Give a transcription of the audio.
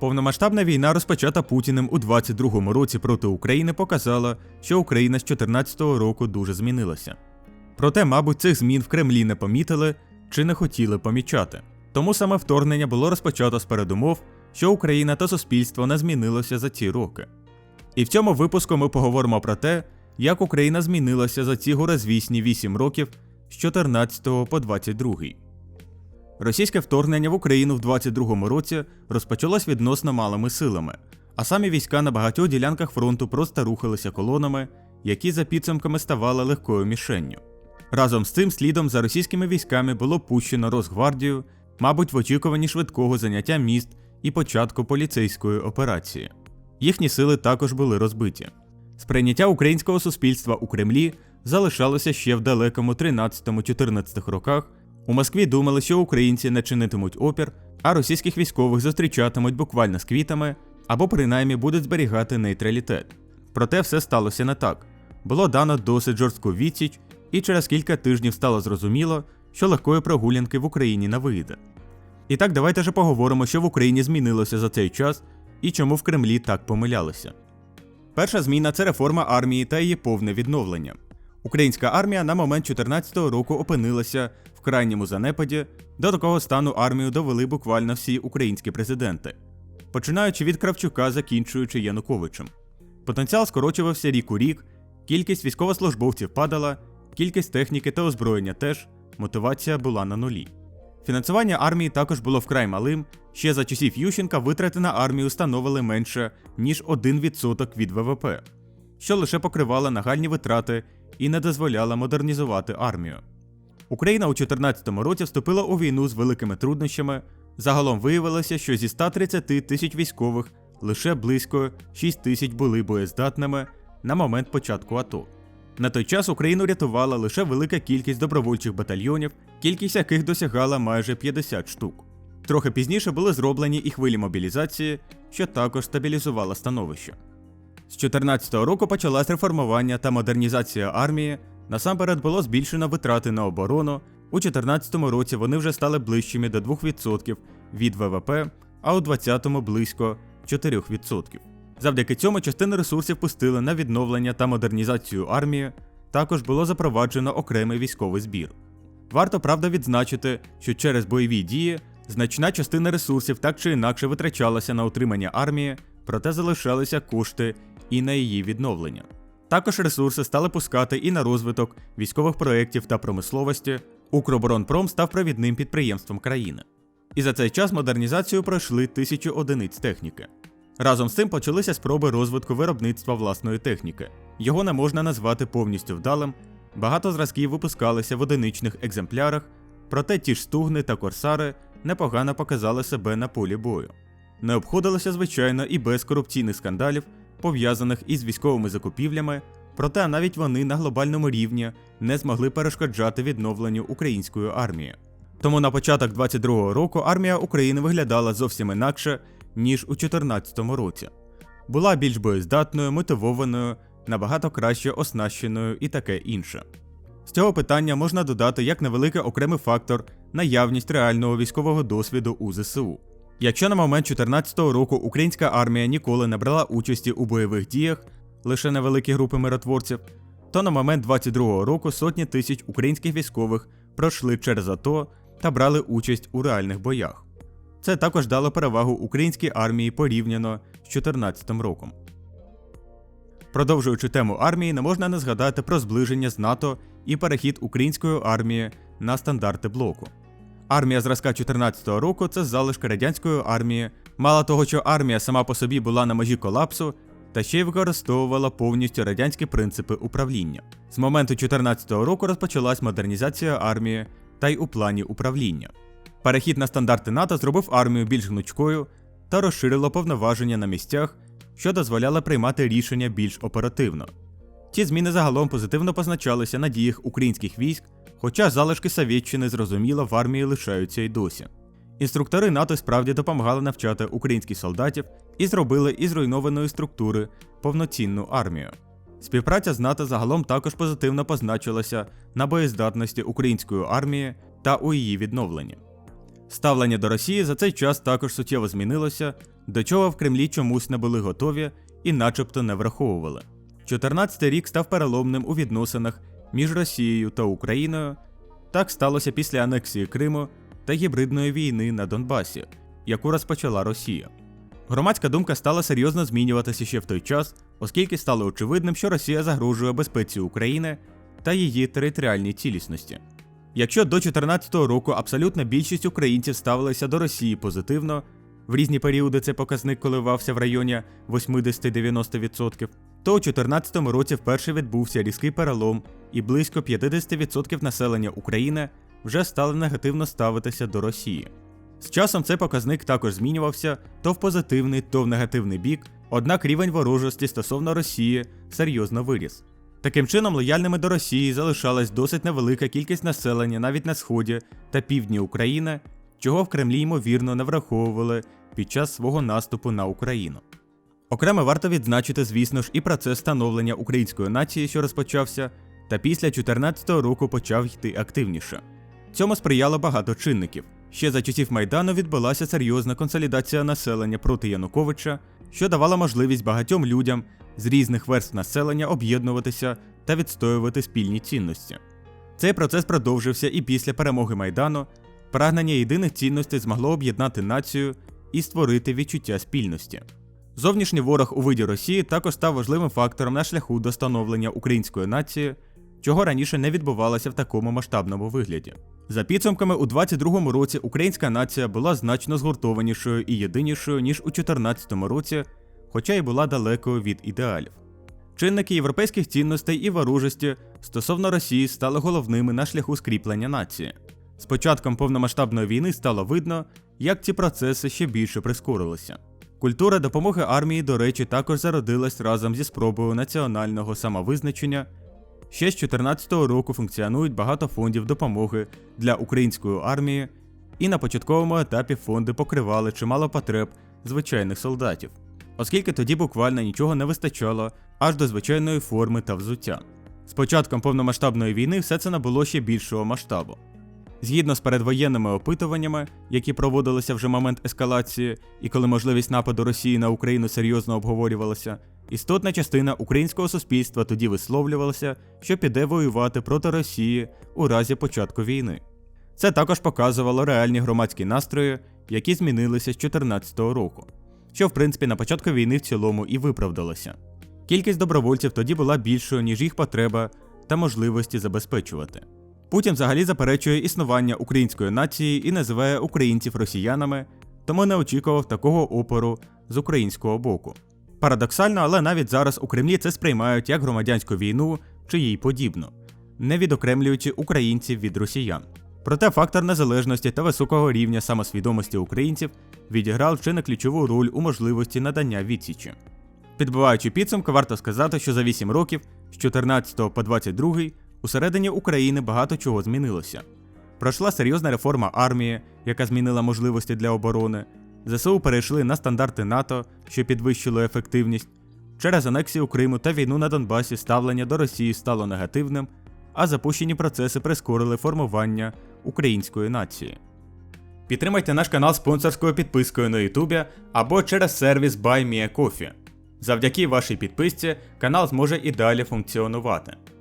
Повномасштабна війна, розпочата Путіним у 22-му році проти України, показала, що Україна з 14-го року дуже змінилася. Проте, мабуть, цих змін в Кремлі не помітили чи не хотіли помічати. Тому саме вторгнення було розпочато з передумов, що Україна та суспільство не змінилося за ці роки. І в цьому випуску ми поговоримо про те, як Україна змінилася за ці горозвісні 8 років з 14 по 22. Російське вторгнення в Україну в 22-му році розпочалось відносно малими силами, а самі війська на багатьох ділянках фронту просто рухалися колонами, які за підсумками ставали легкою мішенню. Разом з цим слідом за російськими військами було пущено Росгвардію, мабуть, в очікуванні швидкого заняття міст і початку поліцейської операції. Їхні сили також були розбиті. Сприйняття українського суспільства у Кремлі залишалося ще в далекому 13-14 роках. У Москві думали, що українці не чинитимуть опір, а російських військових зустрічатимуть буквально з квітами або принаймні будуть зберігати нейтралітет. Проте все сталося не так. Було дано досить жорстку відсіч, і через кілька тижнів стало зрозуміло, що легкої прогулянки в Україні не вийде. І так давайте же поговоримо, що в Україні змінилося за цей час і чому в Кремлі так помилялися. Перша зміна це реформа армії та її повне відновлення. Українська армія на момент 14-го року опинилася в крайньому занепаді, до такого стану армію довели буквально всі українські президенти, починаючи від Кравчука, закінчуючи Януковичем. Потенціал скорочувався рік у рік, кількість військовослужбовців падала, кількість техніки та озброєння теж, мотивація була на нулі. Фінансування армії також було вкрай малим. Ще за часів Ющенка витрати на армію становили менше, ніж 1% від ВВП, що лише покривало нагальні витрати і не дозволяла модернізувати армію. Україна у 2014 році вступила у війну з великими труднощами. Загалом виявилося, що зі 130 тисяч військових лише близько 6 тисяч були боєздатними на момент початку АТО. На той час Україну рятувала лише велика кількість добровольчих батальйонів, кількість яких досягала майже 50 штук. Трохи пізніше були зроблені і хвилі мобілізації, що також стабілізувало становище. З 2014 року почалось реформування та модернізація армії. Насамперед було збільшено витрати на оборону. У 2014 році вони вже стали ближчими до 2% від ВВП, а у 2020 близько 4%. Завдяки цьому частину ресурсів пустили на відновлення та модернізацію армії. Також було запроваджено окремий військовий збір. Варто правда відзначити, що через бойові дії значна частина ресурсів так чи інакше витрачалася на утримання армії, проте залишалися кошти і на її відновлення. Також ресурси стали пускати і на розвиток військових проєктів та промисловості. Укроборонпром став провідним підприємством країни. І за цей час модернізацію пройшли тисячі одиниць техніки. Разом з цим почалися спроби розвитку виробництва власної техніки. Його не можна назвати повністю вдалим. Багато зразків випускалися в одиничних екземплярах, проте ті ж стугни та корсари непогано показали себе на полі бою. Не обходилося, звичайно, і без корупційних скандалів, пов'язаних із військовими закупівлями, проте навіть вони на глобальному рівні не змогли перешкоджати відновленню української армії. Тому на початок 22-го року армія України виглядала зовсім інакше, ніж у 2014 році. Була більш боєздатною, мотивованою, набагато краще оснащеною і таке інше. З цього питання можна додати як невеликий окремий фактор наявність реального військового досвіду у ЗСУ. Якщо на момент 2014 року українська армія ніколи не брала участі у бойових діях, лише невеликі групи миротворців, то на момент 22-го року сотні тисяч українських військових пройшли через АТО та брали участь у реальних боях. Це також дало перевагу українській армії порівняно з 2014 роком. Продовжуючи тему армії, не можна не згадати про зближення з НАТО і перехід української армії на стандарти блоку. Армія зразка 2014 року це залишки радянської армії. Мало того, що армія сама по собі була на межі колапсу, та ще й використовувала повністю радянські принципи управління. З моменту 2014 року розпочалась модернізація армії та й у плані управління. Перехід на стандарти НАТО зробив армію більш гнучкою та розширило повноваження на місцях, що дозволяло приймати рішення більш оперативно. Ці зміни загалом позитивно позначалися на діях українських військ, хоча залишки Совєтщини зрозуміло в армії лишаються й досі. Інструктори НАТО справді допомагали навчати українських солдатів і зробили із зруйнованої структури повноцінну армію. Співпраця з НАТО загалом також позитивно позначилася на боєздатності української армії та у її відновленні. Ставлення до Росії за цей час також суттєво змінилося, до чого в Кремлі чомусь не були готові і начебто не враховували. 14 рік став переломним у відносинах між Росією та Україною. Так сталося після анексії Криму та гібридної війни на Донбасі, яку розпочала Росія. Громадська думка стала серйозно змінюватися ще в той час, оскільки стало очевидним, що Росія загрожує безпеці України та її територіальній цілісності. Якщо до 2014 року абсолютна більшість українців ставилися до Росії позитивно, в різні періоди цей показник коливався в районі 80-90%, то у 2014 році вперше відбувся різкий перелом, і близько 50% населення України вже стали негативно ставитися до Росії. З часом цей показник також змінювався то в позитивний, то в негативний бік, однак рівень ворожості стосовно Росії серйозно виріс. Таким чином, лояльними до Росії залишалась досить невелика кількість населення навіть на сході та півдні України, чого в Кремлі ймовірно не враховували під час свого наступу на Україну. Окремо варто відзначити, звісно ж, і процес становлення української нації, що розпочався, та після 2014 року почав йти активніше. Цьому сприяло багато чинників. Ще за часів Майдану відбулася серйозна консолідація населення проти Януковича, що давала можливість багатьом людям з різних верств населення об'єднуватися та відстоювати спільні цінності. Цей процес продовжився і після перемоги Майдану. Прагнення єдиних цінностей змогло об'єднати націю і створити відчуття спільності. Зовнішній ворог у виді Росії також став важливим фактором на шляху до становлення української нації, чого раніше не відбувалося в такому масштабному вигляді. За підсумками, у 22-му році українська нація була значно згуртованішою і єдинішою, ніж у 14-му році, хоча й була далекою від ідеалів. Чинники європейських цінностей і ворожості стосовно Росії стали головними на шляху скріплення нації. З початком повномасштабної війни стало видно, як ці процеси ще більше прискорилися. Культура допомоги армії, до речі, також зародилась разом зі спробою національного самовизначення. Ще з 2014 року функціонують багато фондів допомоги для української армії, і на початковому етапі фонди покривали чимало потреб звичайних солдатів, оскільки тоді буквально нічого не вистачало аж до звичайної форми та взуття. З початком повномасштабної війни все це набуло ще більшого масштабу. Згідно з передвоєнними опитуваннями, які проводилися вже момент ескалації, і коли можливість нападу Росії на Україну серйозно обговорювалася, істотна частина українського суспільства тоді висловлювалася, що піде воювати проти Росії у разі початку війни. Це також показувало реальні громадські настрої, які змінилися з 2014 року, що в принципі на початку війни в цілому і виправдалося. Кількість добровольців тоді була більшою, ніж їх потреба та можливості забезпечувати. Путін взагалі заперечує існування української нації і називає українців росіянами, тому не очікував такого опору з українського боку. Парадоксально, але навіть зараз у Кремлі це сприймають як громадянську війну чи їй подібно, не відокремлюючи українців від росіян. Проте фактор незалежності та високого рівня самосвідомості українців відіграв чи не ключову роль у можливості надання відсічі. Підбиваючи підсумки, варто сказати, що за 8 років з 14 по 22 Усередині України багато чого змінилося. Пройшла серйозна реформа армії, яка змінила можливості для оборони. ЗСУ перейшли на стандарти НАТО, що підвищило ефективність. Через анексію Криму та війну на Донбасі ставлення до Росії стало негативним, а запущені процеси прискорили формування української нації. Підтримайте наш канал спонсорською підпискою на Ютубі або через сервіс BuyMeACoffee. Завдяки вашій підписці канал зможе і далі функціонувати.